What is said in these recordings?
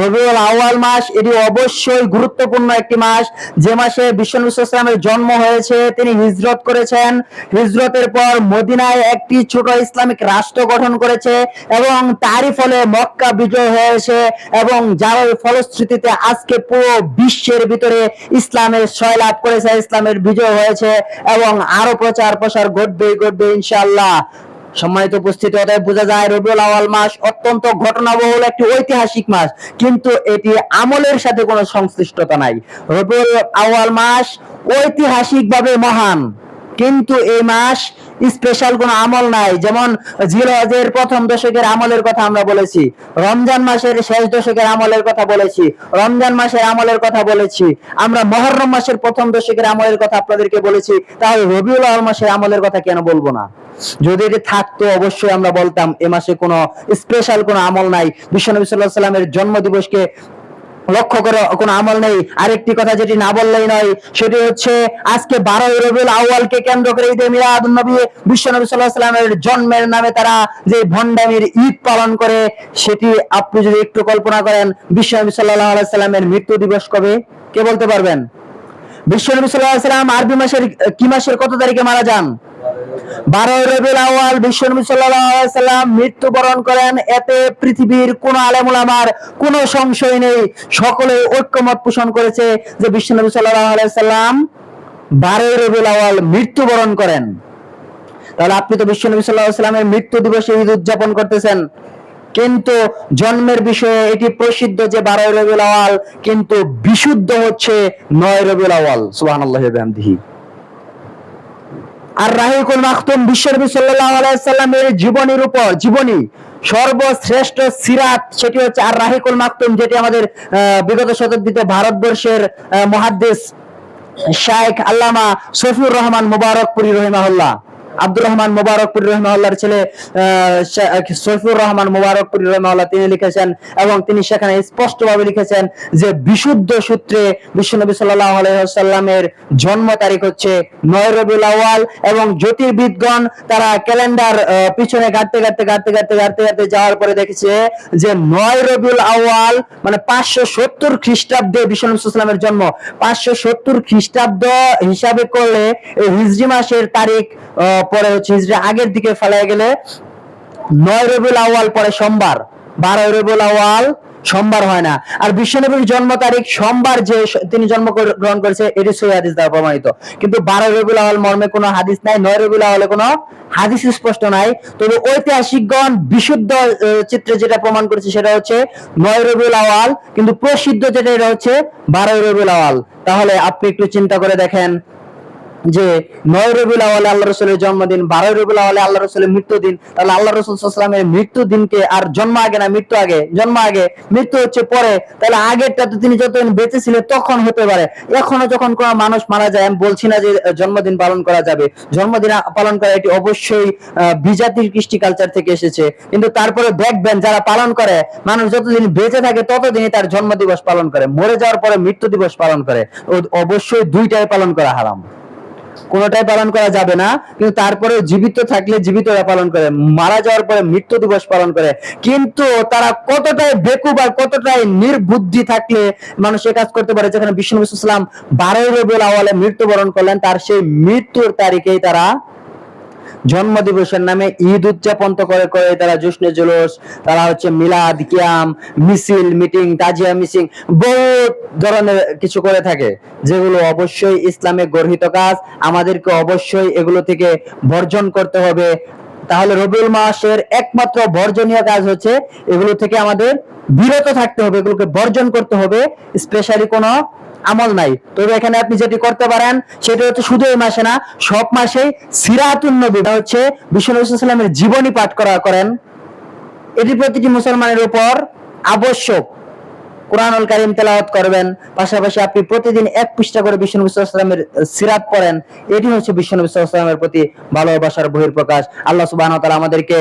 রবিউল আউয়াল মাস, এটি অবশ্যই গুরুত্বপূর্ণ একটি মাস। যে মাসে বিশ্বনবী ইসলামের জন্ম হয়েছে, তিনি হিজরত করেছেন। হিজরতের পর মদিনায় একটি ছোট ইসলামিক রাষ্ট্র গঠন করেছে এবং তারই ফলে মক্কা বিজয় হয়েছে এবং যার ফলশ্রুতিতে আজকে পুরো বিশ্বের ভিতরে ইসলামের ছয় লাভ করেছে, ইসলামের বিজয় হয়েছে এবং আরও প্রচার প্রসার ঘটবে ঘটবে ইনশাআল্লাহ। সম্মানিত উপস্থিতি, অতএব বোঝা যায় রবিউল আওয়াল মাস অত্যন্ত ঘটনাবহুল একটি ঐতিহাসিক মাস, কিন্তু এটি আমলের সাথে কোনো সংশ্লিষ্টতা নাই। রবিউল আওয়াল মাস ঐতিহাসিকভাবে মহান, কিন্তু এই মাস স্পেশাল কোনো আমল নাই। যেমন জিলহজের প্রথম দশকের আমলের কথা আমরা বলেছি, রমজান মাসের শেষ দশকের আমলের কথা বলেছি, রমজান মাসের আমলের কথা বলেছি, আমরা মহররম মাসের প্রথম দশকের আমলের কথা আপনাদেরকে বলেছি তাহলে রবিউল আওয়াল মাসের আমলের কথা কেন বলব না? যদি এটি থাকতো, অবশ্যই আমরা বলতাম, এ মাসে কোনো স্পেশাল কোনো আমল নাই। বিশ্বনবী সাল্লাহ সাল্লামের জন্ম দিবসকে লক্ষ্য করে, কোনো আমল নেই। আরেকটি কথা যেটি না বললেই নয়, সেটি হচ্ছে আজকে বারোই রবিউল আউয়ালকে কেন্দ্র করে ঈদে মিলাদুন নবী বিশ্বনবী সাল্লাল্লাহু আলাইহি সাল্লামের জন্মের নামে তারা যে ভণ্ডামির ঈদ পালন করে, সেটি আপনি যদি একটু কল্পনা করেন বিশ্বনবী সাল্লাল্লাহু আলাইহি সাল্লামের মৃত্যু দিবস কবে? কে বলতে পারবেন? বিশ্বনবী সাল্লাল্লাহু আলাইহি সাল্লাম আরবি মাসের, কি মাসের কত তারিখে মারা যান? বারোই রবিউল আউয়াল বিশ্বনবী সাল্লাম মৃত্যুবরণ করেন। এতে পৃথিবীর কোন আলেম ওলামার কোনো সংশয় নেই। সকলে ঐক্যমত পোষণ করেছে যে বিশ্বনবী আলাইহি সাল্লাম বারোই রবিউল আউয়াল মৃত্যুবরণ করেন। তাহলে আপনি তো বিশ্বনবী মৃত্যু দিবসে ঈদ উদযাপন করতেছেন। কিন্তু জন্মের বিষয়ে এটি প্রসিদ্ধ যে বারোই রবিউল আউয়াল কিন্তু বিশুদ্ধ হচ্ছে নয় রবিউল আউয়াল। সুবহানাল্লাহি ওয়া বিহামদিহি। আর রাহিকুল মাখতুম বিশ্বনবী সাল্লামের জীবনীর উপর, জীবনী, সর্বশ্রেষ্ঠ সিরাত সেটি হচ্ছে আর রাহিকুল মাকতুম যেটি আমাদের বিগত শতাব্দীতে ভারতবর্ষের মহাদ্দেশ শাইখ আল্লামা সফিউর রহমান মুবারকপুরি রহিমাহুল্লাহ। আব্দুর রহমান মুবারকপুরি রহিমাহুল্লাহর ছেলে সফিউর রহমান মুবারকপুরি রহিমাহুল্লাহ তিনি লিখেছেন এবং তিনি সেখানে স্পষ্টভাবে লিখেছেন যে বিশুদ্ধ সূত্রে বিশ্বনবী আলাইহি জন্ম তারিখ হচ্ছে নয় রবিউল আউয়াল এবং জ্যোতির্বিদগণ তারা ক্যালেন্ডার পিছনে ঘাটতে ঘাটতে ঘাটতে ঘাটতে ঘাটতে ঘাটতে যাওয়ার পরে দেখেছে যে নয় রবিউল আউয়াল মানে পাঁচশো সত্তর খ্রিস্টাব্দে বিশ্বনবী সাল্লামের জন্ম। পাঁচশো সত্তর খ্রিস্টাব্দ হিসাবে করলে হিজরি মাসের তারিখ পরে হচ্ছে হিজরি আগের দিকে ফেলায় গেলে নয় রবিউল আউয়াল পরে সোমবার। বারো রবিউল আওয়াল সোমবার হয় না। আর বিশ্বনবীর জন্ম তারিখ সোমবার যে তিনি জন্ম গ্রহণ করেছে এটি সহি হাদিস দ্বারা প্রমাণিত। কিন্তু বারো রবিউল আউয়াল মর্মে কোনো হাদিস নাই, নয় রবিউল আউয়ালে কোনো হাদিস স্পষ্ট নাই। তবে ঐতিহাসিকগণ বিশুদ্ধ চিত্রে যেটা প্রমাণ করেছে সেটা হচ্ছে নয় রবিউল আউয়াল। কিন্তু প্রসিদ্ধ যেটা, এটা হচ্ছে বারো রবিউল আউয়াল। তাহলে আপনি একটু চিন্তা করে দেখেন যে নয় রবিউল আওয়ালে আল্লাহ রসুলের জন্মদিন, বারোই রবিউল আওয়ালে আল্লাহ রসুলের মৃত্যু দিন তাহলে আল্লাহ রসুল সাল্লামের মৃত্যু দিনকে আর জন্ম আগে না মৃত্যু আগে? জন্ম আগে। মৃত্যু হচ্ছে পরে। তাহলে আগেরটা তো তিনি যতদিন বেঁচে ছিলেন, তখন হতে পারে। এখনও যখন কোনো মানুষ মারা যায়, আমি বলছি না যে জন্মদিন পালন করা যাবে। জন্মদিন পালন করা, এটি অবশ্যই বিজাতির কৃষ্টি কালচার থেকে এসেছে। কিন্তু তারপরে দেখবেন যারা পালন করে, মানুষ যতদিন বেঁচে থাকে, ততদিনই তার জন্ম দিবস পালন করে। মরে যাওয়ার পরে মৃত্যু দিবস পালন করে। অবশ্যই দুইটাই পালন করা হারাম। কোনোটাই পালন করা যাবে না। কিন্তু তারপরে জীবিত থাকলে জীবিত পালন করে, মারা যাওয়ার পরে মৃত্যু দিবস পালন করে। কিন্তু তারা কতটাই বেকুব আর কতটাই নির্বুদ্ধি থাকলে মানুষ কাজ করতে পারে, যেখানে বিষ্ণু ইসলাম বারোই রবিউল আওয়ালে মৃত্যুবরণ করলেন, তার সেই মৃত্যুর তারিখেই তারা জন্ম দিবসের নামে ঈদ উদযাপন তো করে করে তারা জুসনে জুলুস, তারা হচ্ছে মিলাদ, কিয়াম, মিছিল, মিটিং, তাজিয়া মিসিং বহু ধরনের কিছু করে থাকে, যেগুলো অবশ্যই ইসলামে গর্হিত কাজ, আমাদেরকে অবশ্যই এগুলো থেকে বর্জন করতে হবে। তাহলে রবিউল মাসের একমাত্র বর্জনীয় কাজ হচ্ছে এগুলো থেকে আমাদের বিরত থাকতে হবে, এগুলোকে বর্জন করতে হবে, স্পেশালি কোনো আমল নাই। তবে এখানে আপনি যেটি করতে পারেন, সেটা হচ্ছে শুধু এই মাসে না, সব মাসেই সিরাতুন নবীটা হচ্ছে বিশ্বনবী সাল্লামের জীবনী পাঠ করা করেন। এটি প্রতিটি মুসলমানের উপর আবশ্যক। কোরআনুল কারিম তেলাওয়াত করবেন, পাশাপাশি আপনি প্রতিদিন এক পৃষ্ঠা করে বিশ্বনবী সাল্লামের সিরাত পড়েন। এটি হচ্ছে বিশ্বনবী সাল্লামের প্রতি ভালোবাসার বহির্প্রকাশ আল্লাহ সুবহানাহু ওয়া তাআলা আমাদেরকে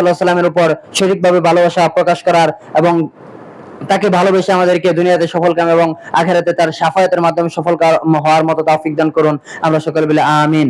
আলাইহি সাল্লামের উপর সঠিকভাবে ভালোবাসা প্রকাশ করার এবং তাকে ভালোবেসে আমাদেরকে দুনিয়াতে সফল কাম এবং আখেরাতে তার সাফায়াতের মাধ্যমে সফল হওয়ার মতো তাফিক দান করুন। আমরা সকলে বলে, আমিন।